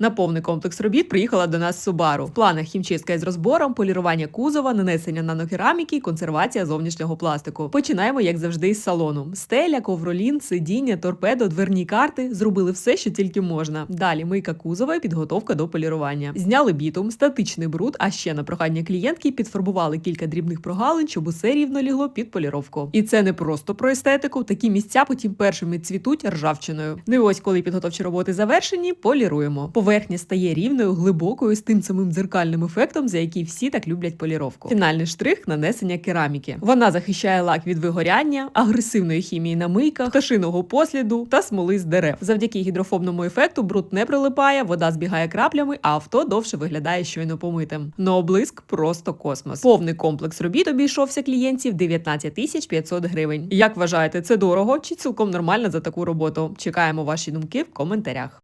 На повний комплекс робіт приїхала до нас Subaru. В планах хімчистка із розбором, полірування кузова, нанесення нанокераміки консервація зовнішнього пластику. Починаємо, як завжди, з салону. Стеля, ковролін, сидіння, торпедо, дверні карти. Зробили все, що тільки можна. Далі мийка кузова і підготовка до полірування. Зняли бітум, статичний бруд, а ще на прохання клієнтки підфарбували кілька дрібних прогалин, щоб усе рівно лігло під поліровку. І це не просто про естетику. Такі місця потім першими цвітуть ржавчиною. Ну і ось, коли підготовчі роботи завершені, поліруємо. Поверхня стає рівною, глибокою з тим самим дзеркальним ефектом, за який всі так люблять поліровку. Фінальний штрих нанесення кераміки. Вона захищає лак від вигоряння, агресивної хімії на мийках, пташиного посліду та смоли з дерев. Завдяки гідрофобному ефекту бруд не прилипає, вода збігає краплями, а авто довше виглядає щойно помитим. Но облиск просто космос. Повний комплекс робіт обійшовся клієнтів 19 тисяч 500 гривень. Як вважаєте, це дорого чи цілком нормально за таку роботу? Чекаємо ваші думки в коментарях.